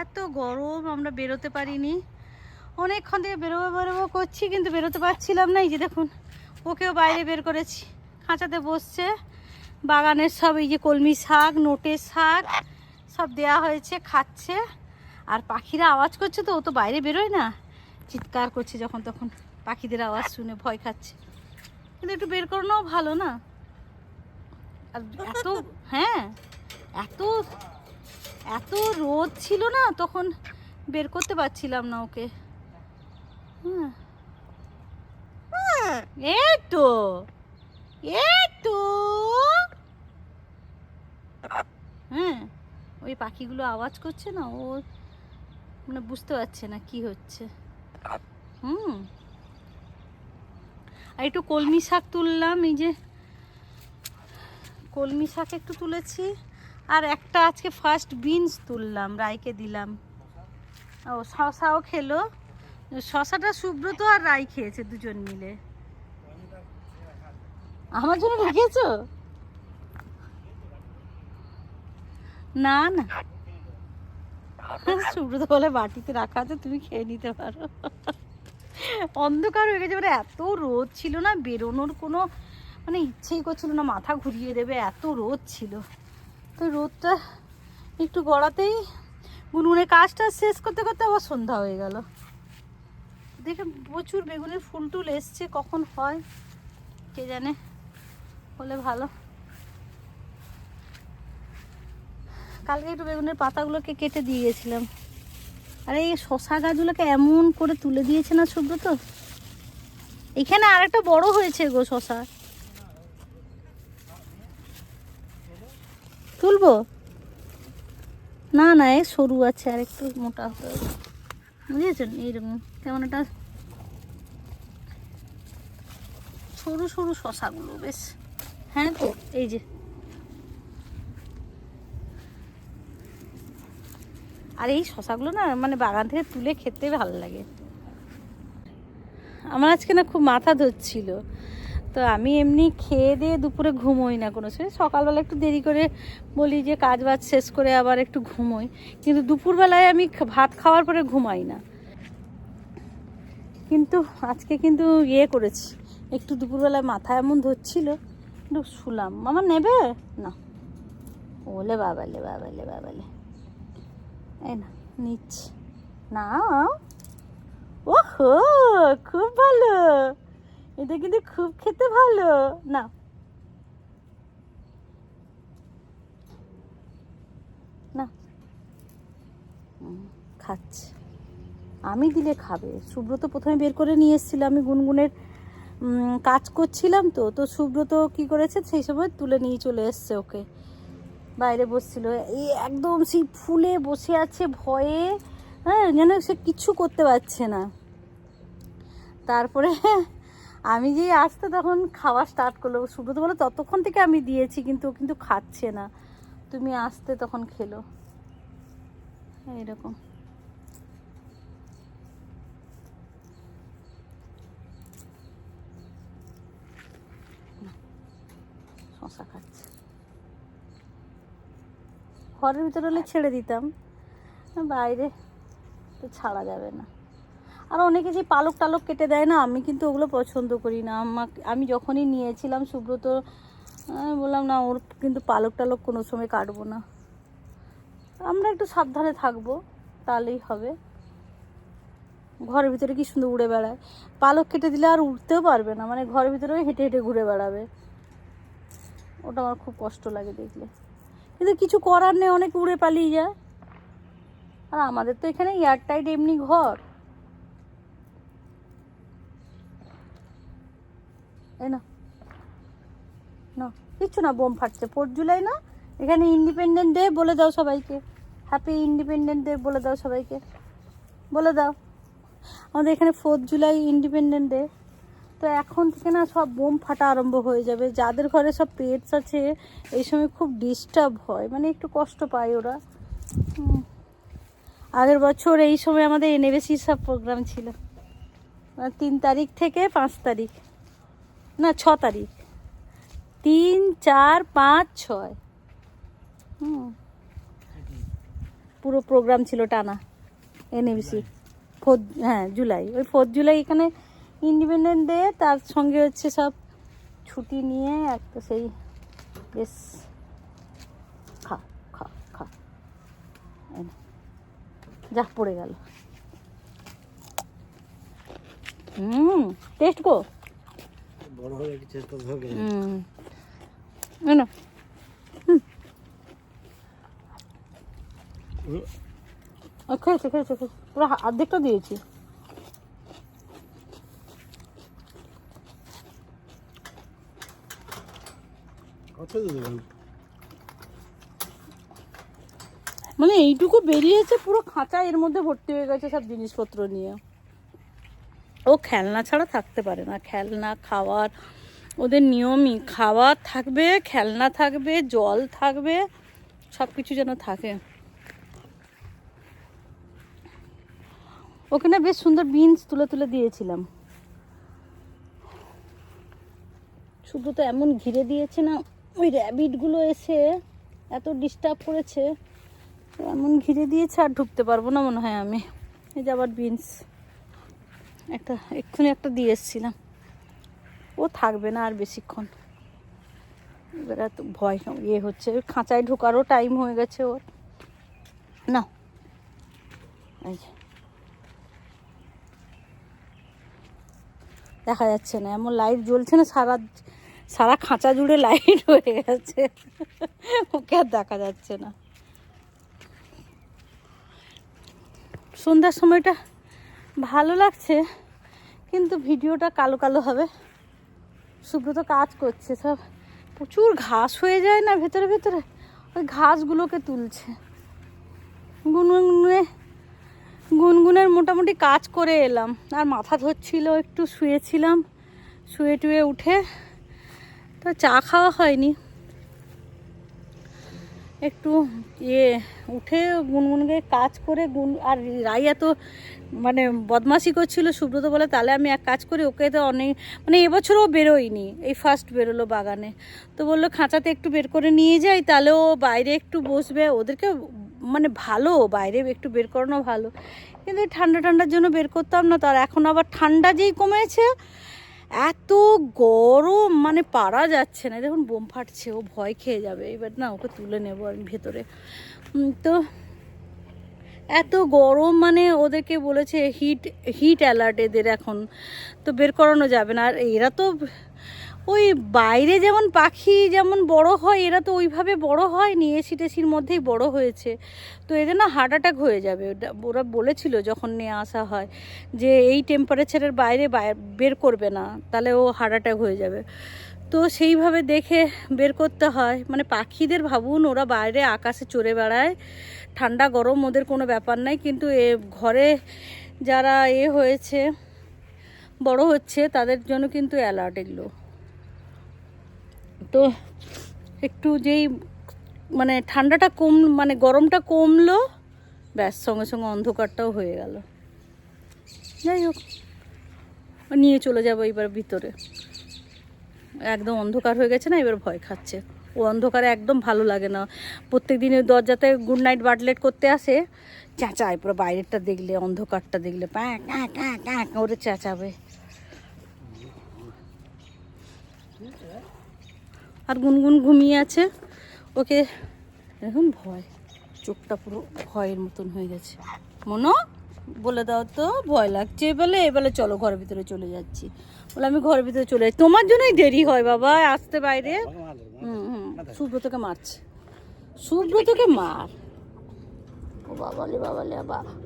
এত গরম, আমরা বেরোতে পারিনি। অনেকক্ষণ থেকে বেরোবো বেরোবো করছি, কিন্তু বেরোতে পারছিলাম না। এই যে দেখুন, ওকেও বাইরে বের করেছি। খাঁচাতে বসছে। বাগানের সব এই যে কলমি শাক, নোটের শাক, সব দেয়া হয়েছে, খাচ্ছে। আর পাখিরা আওয়াজ করছে তো, ও তো বাইরে বেরোয় না। চিৎকার করছে যখন তখন। পাখিদের আওয়াজ শুনে ভয় খাচ্ছে। কিন্তু একটু বের করানোও ভালো না। আর এত হ্যাঁ এত এত রোদ ছিল না তখন বের করতে পারছিলাম না ওকে। হ্যাঁ। এই তো এই তো। হ্যাঁ ওই পাখিগুলো আওয়াজ করছে না ও মানে বুঝতে পারছে না কি হচ্ছে। হুম। আর একটু কলমি শাক তুললাম এই যে কলমি শাক একটু তুলেছি। আর একটা আজকে ফার্স্ট বিনস তুললাম রাইকে দিলাম। ও শশাও খেলো। শশাটা সুব্রত আর রাই খেয়েছে দুজন মিলে। আমার জন্য রেখেছো? না না। সুব্রত বলে বাটিতে রাখা আছে তুমি খেয়ে নিতে পারো। অন্ধকার হয়ে গেছে মানে এত রোদ ছিল না বেরোনোর কোনো মানে ইচ্ছেই করছিল না মাথা ঘুরিয়ে দেবে এত রোদ ছিল। তো রোদটা একটু গড়াতেই গুনগুনে কাজটা শেষ করতে করতে আবার সন্ধ্যা হয়ে গেল। দেখে প্রচুর বেগুনের ফুল টুল এসছে, কখন হয়, কে জানে, হলে ভালো। কালকে একটু বেগুনের পাতাগুলোকে কেটে দিয়ে গেছিলাম। আরে, এই শশা গাছগুলোকে এমন করে তুলে দিয়েছে না সুব্রত এখানে আরেকটা বড় হয়েছে গো শশা। তুলবো না না এ সরু আছে, আর একটু মোটা হতে হবে। বুঝেছেন? এইরকম। কেমন একটা সরু সরু শশাগুলো, বেশ। হ্যাঁ তো? এই যে। আর এই শশাগুলো না মানে বাগান থেকে তুলে খেতে ভালো লাগে। আমার আজকে না খুব মাথা ধরছিল। তো আমি এমনি খেয়ে দিয়ে দুপুরে ঘুমোই না কোনো সময়। সকালবেলা একটু দেরি করে বলি যে কাজ বাজ শেষ করে আবার একটু ঘুমোই। কিন্তু দুপুরবেলায় আমি ভাত খাওয়ার পরে ঘুমাই না। কিন্তু আজকে কিন্তু ইয়ে করেছি। একটু দুপুরবেলায় মাথা এমন ধরছিল, একটু শুলাম। মামা, নেবে? না। ওলে বাবালে বাবালে বাবালে। এই না, নিচ্ছি। না ওহো, খুব ভালো। এটা কিন্তু খুব খেতে ভালো। না। না। খাচ্ছে। আমি দিলে খাবে। সুব্রত প্রথমে বের করে নিয়ে এসেছিল। আমি গুনগুনের কাজ করছিলাম তো তো সুব্রত কি করেছে? সেই সময় তুলে নিয়ে চলে এসছে ওকে। বাইরে বসছিল। এই একদম সেই ফুলে বসে আছে ভয়ে। হ্যাঁ যেন সে কিছু করতে পারছে না। তারপরে আমি যে আসতে তখন খাওয়া স্টার্ট করল। সুব্রত বলে ততক্ষণ থেকে আমি দিয়েছি, কিন্তু ও কিন্তু খাচ্ছে না। তুমি আসতে তখন খেলো। এইরকম। শশা খাচ্ছে। ঘরের ভিতরে হলে ছেড়ে দিতাম। বাইরে তো ছাড়া যাবে না। আর অনেকে যে পালক টালক কেটে দেয় না, আমি কিন্তু ওগুলো পছন্দ করি না। আমাকে, আমি যখনই নিয়েছিলাম সুব্রত বললাম, না, ওর কিন্তু পালক টালক কোনো সময় কাটবো না। আমরা একটু সাবধানে থাকব, তাহলেই হবে। ঘরের ভিতরে কি সুন্দর উড়ে বেড়ায়। পালক কেটে দিলে আর উঠতেও পারবে না মানে ঘরের ভিতরে হেঁটে হেঁটে ঘুরে বেড়াবে। ওটা আমার খুব কষ্ট লাগে দেখলে। কিন্তু কিছু করার নেই, অনেক উড়ে পালিয়ে যায়। আর আমাদের তো এখানে এয়ারটাইট এমনি ঘর। এই না? না, কিচ্ছু না, বোম ফাটছে। ফোর্থ জুলাই না? এখানে ইন্ডিপেন্ডেন্ট ডে বলে দাও সবাইকে। হ্যাপি ইন্ডিপেন্ডেন্ট ডে বলে দাও সবাইকে। বলে দাও। আমাদের এখানে ফোর্থ জুলাই ইন্ডিপেন্ডেন্ট ডে তো এখন থেকে না সব বোম ফাটা আরম্ভ হয়ে যাবে। যাদের ঘরে সব পেটস আছে, এই সময় খুব ডিস্টার্ব হয়। মানে একটু কষ্ট পায় ওরা। আগের বছর এই সময় আমাদের এনএবেসি সব প্রোগ্রাম ছিল। মানে তিন তারিখ থেকে পাঁচ তারিখ। না ছ তারিখ। তিন চার পাঁচ ছয়। হুম। পুরো প্রোগ্রাম ছিল টানা এনএবিসি ফোর্থ হ্যাঁ জুলাই। ওই ফোর্থ জুলাই এখানে ইন্ডিপেন্ডেন্ট ডে তার সঙ্গে হচ্ছে সব ছুটি নিয়ে একটা সেই বেশ খা খা খা। যা পড়ে গেল। হুম টেস্ট গো বড় হলে কি চেষ্টা হবে হুম। না খেয়েছে খেয়েছে খেয়েছে। পুরো অর্ধেকটা দিয়েছি। মানে এইটুকু বেরিয়েছে পুরো খাঁচা এর মধ্যে ভর্তি হয়ে গেছে সব জিনিসপত্র নিয়ে। ও খেলনা ছাড়া থাকতে পারে না। খেলনা, খাওয়ার, ওদের নিয়মই। খাওয়ার থাকবে, খেলনা থাকবে, জল থাকবে সব কিছু যেন থাকে। ওখানে বেশ সুন্দর বিনস তুলে তুলে দিয়েছিলাম। শুধু তো এমন ঘিরে দিয়েছে না, ওই র্যাবিটগুলো এসে এত ডিস্টার্ব করেছে। এমন ঘিরে দিয়েছে আর ঢুকতে পারব না মনে হয় আমি। এই যে আবার বিনস একটা, এক্ষুনি একটা দিয়ে এসেছিলাম। ও থাকবে না আর বেশিক্ষণ। এবার এত ভয় ইয়ে হচ্ছে, খাঁচায় ঢোকারও টাইম হয়ে গেছে ওর। না দেখা যাচ্ছে না, এমন লাইট জ্বলছে না, সারা সারা খাঁচা জুড়ে লাইট হয়ে গেছে। ওকে আর দেখা যাচ্ছে না। সন্ধ্যার সময়টা ভালো লাগছে, কিন্তু ভিডিওটা কালো কালো হবে। সুব্রত কাজ করছে, সব প্রচুর ঘাস হয়ে যায় না ভেতরে ভেতরে? ওই ঘাসগুলোকে তুলছে। গুনগুনে, গুনগুনের মোটামুটি কাজ করে এলাম। আর মাথা ধরছিল, একটু শুয়েছিলাম, শুয়ে টুয়ে উঠে। তো চা খাওয়া হয়নি। একটু ইয়ে উঠে গুনগুনকে কাজ করে গুন আর রাইয়া এত মানে বদমাশি করছিল সুব্রত বলে, তাহলে আমি এক কাজ করি, ওকে তো অনেক মানে এবছরও বেরোয়নি, এই ফার্স্ট বেরোলো বাগানে। তো বলল, খাঁচাতে একটু বের করে নিয়ে যাই, তাহলে ও বাইরে একটু বসবে। ওদেরকে মানে ভালো, বাইরে একটু বের করানো ভালো। কিন্তু ঠান্ডা ঠান্ডার জন্য বের করতাম না তার এখন আবার ঠান্ডা যেই কমেছে, এত গরম মানে পারা যাচ্ছে না। দেখুন, বোম ফাটছে, ও ভয় খেয়ে যাবে। এবার না, ওকে তুলে নেব আমি ভেতরে। তো এত গরম মানে ওদেরকে বলেছে হিট হিট অ্যালার্ট এদের এখন। তো বের করানো যাবে না। আর এরা তো ওই বাইরে যেমন পাখি যেমন বড় হয়, এরা তো ওইভাবে বড় হয়নি। এসি টেসির মধ্যেই বড় হয়েছে। তো এদের না হার্ট অ্যাটাক হয়ে যাবে। ওরা বলেছিল যখন নিয়ে আসা হয় যে এই টেম্পারেচারের বাইরে বের করবে না। তাহলে ও হার্ট অ্যাটাক হয়ে যাবে। তো সেইভাবে দেখে বের করতে হয়। মানে পাখিদের ভাবুন, ওরা বাইরে আকাশে চড়ে বেড়ায়। ঠান্ডা, গরম ওদের কোনো ব্যাপার নাই। কিন্তু এ ঘরে যারা এ হয়েছে, বড় হচ্ছে, তাদের জন্য কিন্তু অ্যালার্ট এগুলো। তো একটু যেই মানে ঠান্ডাটা কম মানে গরমটা কমলো, ব্যাস সঙ্গে সঙ্গে অন্ধকারটাও হয়ে গেল। যাই হোক, নিয়ে চলে যাব এবার ভিতরে। একদম অন্ধকার হয়ে গেছে না, এবার ভয় খাচ্ছে। ও অন্ধকারে একদম ভালো লাগে না। প্রত্যেক দিন দরজাতে গুড নাইট বাটলেট করতে আসে। চেঁচায় পুরো বাইরেরটা দেখলে, অন্ধকারটা দেখলে। করে চেঁচাবে। আর গুনগুন ঘুমিয়ে আছে। ওকে, এখন ভয়। চোখটা পুরো ভয়ের মতন হয়ে গেছে। মনো? বলে দাও তো ভয় লাগছে। বলে এবারে চলো ঘরের ভিতরে চলে যাচ্ছি। বলে আমি ঘরের ভিতরে চলে যাচ্ছি। তোমার জন্যই দেরি হয় বাবা আসতে বাইরে। হুম হুম। সুব্রতকে মারছে। সুব্রতকে মার। ও বাবালে বাবালে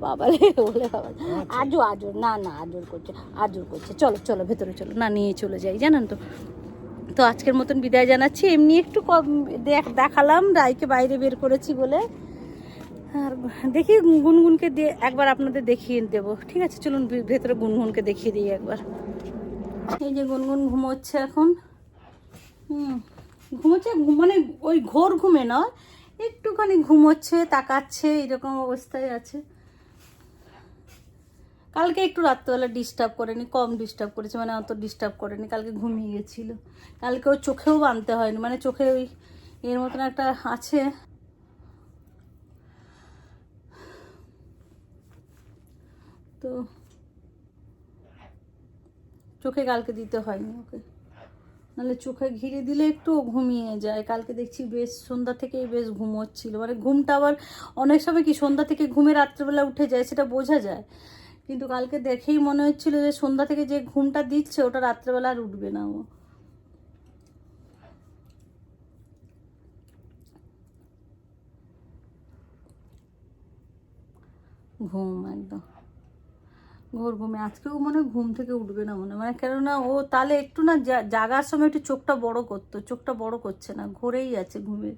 বাবালে বলে বাবালে। আজও আজও না না আজর করছে আজর করছে। চলো চলো ভেতরে চলো। না নিয়ে চলে যাই জানেন তো। তো আজকের মতন বিদায় জানাচ্ছি। এমনি একটু কম দেখ- দেখালাম রায়কে বাইরে বের করেছি বলে। আর দেখি গুনগুনকে দিয়ে একবার আপনাদের দেখিয়ে দেবো। ঠিক আছে, চলুন ভেতরে গুনগুনকে দেখিয়ে দিই একবার। এই যে গুনগুন ঘুমোচ্ছে এখন। হুম, ঘুমোচ্ছে মানে ওই ঘোর ঘুমে নয়, একটুখানি ঘুমোচ্ছে, তাকাচ্ছে, এরকম অবস্থায় আছে। কালকে একটু রাত্রেবেলা ডিস্টার্ব করেনি, কম ডিস্টার্ব করেছে মানে অত ডিস্টার্ব করেনি, কালকে ঘুমিয়ে গেছিল। কালকে ওর চোখেও বাঁধতে হয়নি মানে চোখে ওই এর মতন একটা আছে। তো চোখে কালকে দিতে হয়নি ওকে। নাহলে চোখে ঘিরে দিলে একটু ঘুমিয়ে যায়। কালকে দেখছি বেশ সন্ধ্যা থেকেই বেশ ঘুমোচ্ছিল। মানে ঘুমটা আবার অনেক সময় কি সন্ধ্যা থেকে ঘুমে রাত্রেবেলা উঠে যায় সেটা বোঝা যায়। কিন্তু কালকে দেখেই মনে হচ্ছিল যে সন্ধ্যা থেকে যে ঘুমটা দিচ্ছে ওটা রাত্রেবেলা আর উঠবে না ও। ঘুম একদম। ঘোর ঘুমে আজকেও মনে ঘুম থেকে উঠবে না মনে মানে কেননা ও তাহলে একটু না জাগার সময় একটু চোখটা বড় করতো। চোখটা বড় করছে না, ঘোরেই আছে ঘুমে।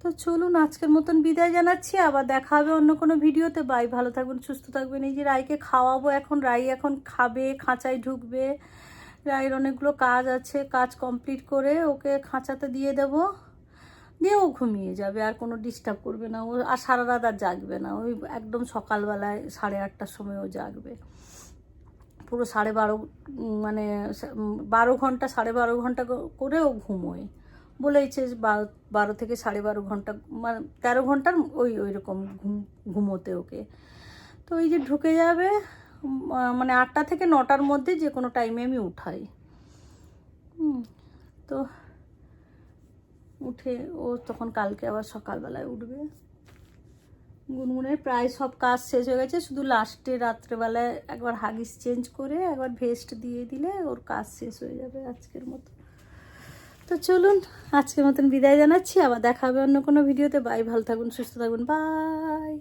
তো চলুন, আজকের মতন বিদায় জানাচ্ছি। আবার দেখা হবে অন্য কোনো ভিডিওতে। বাই, ভালো থাকবেন, সুস্থ থাকবেন। এই যে রাইকে খাওয়াবো এখন। রাই এখন খাবে, খাঁচায় ঢুকবে। রায়ের অনেকগুলো কাজ আছে, কাজ কমপ্লিট করে ওকে খাঁচাতে দিয়ে দেবো। দিয়ে ও ঘুমিয়ে যাবে, আর কোনো ডিস্টার্ব করবে না। ও আর সারা রাত আর জাগবে না। ওই একদম সকালবেলায় সাড়ে আটটার সময় ও জাগবে। পুরো সাড়ে বারো মানে বারো ঘণ্টা, সাড়ে বারো ঘণ্টা করে ও ঘুমোয়। বলেইছে যে বারো বারো থেকে সাড়ে বারো ঘণ্টা মানে তেরো ঘণ্টার ওই ওই রকম ঘুম, ঘুমোতে ওকে। তো এই যে ঢুকে যাবে মানে আটটা থেকে নটার মধ্যে যে কোনো টাইমে আমি উঠাই। তো উঠে ও তখন কালকে আবার সকালবেলায় উঠবে। গুনগুনের প্রায় সব কাজ শেষ হয়ে গেছে, শুধু লাস্টে রাত্রেবেলায় একবার হাগিস চেঞ্জ করে একবার ভেস্ট দিয়ে দিলে ওর কাজ শেষ হয়ে যাবে আজকের মতো। তো চলুন, আজকের মতন বিদায় জানাচ্ছি, আবার দেখাবে অন্য কোনো ভিডিওতে বাই ভালো থাকুন, সুস্থ থাকুন বাই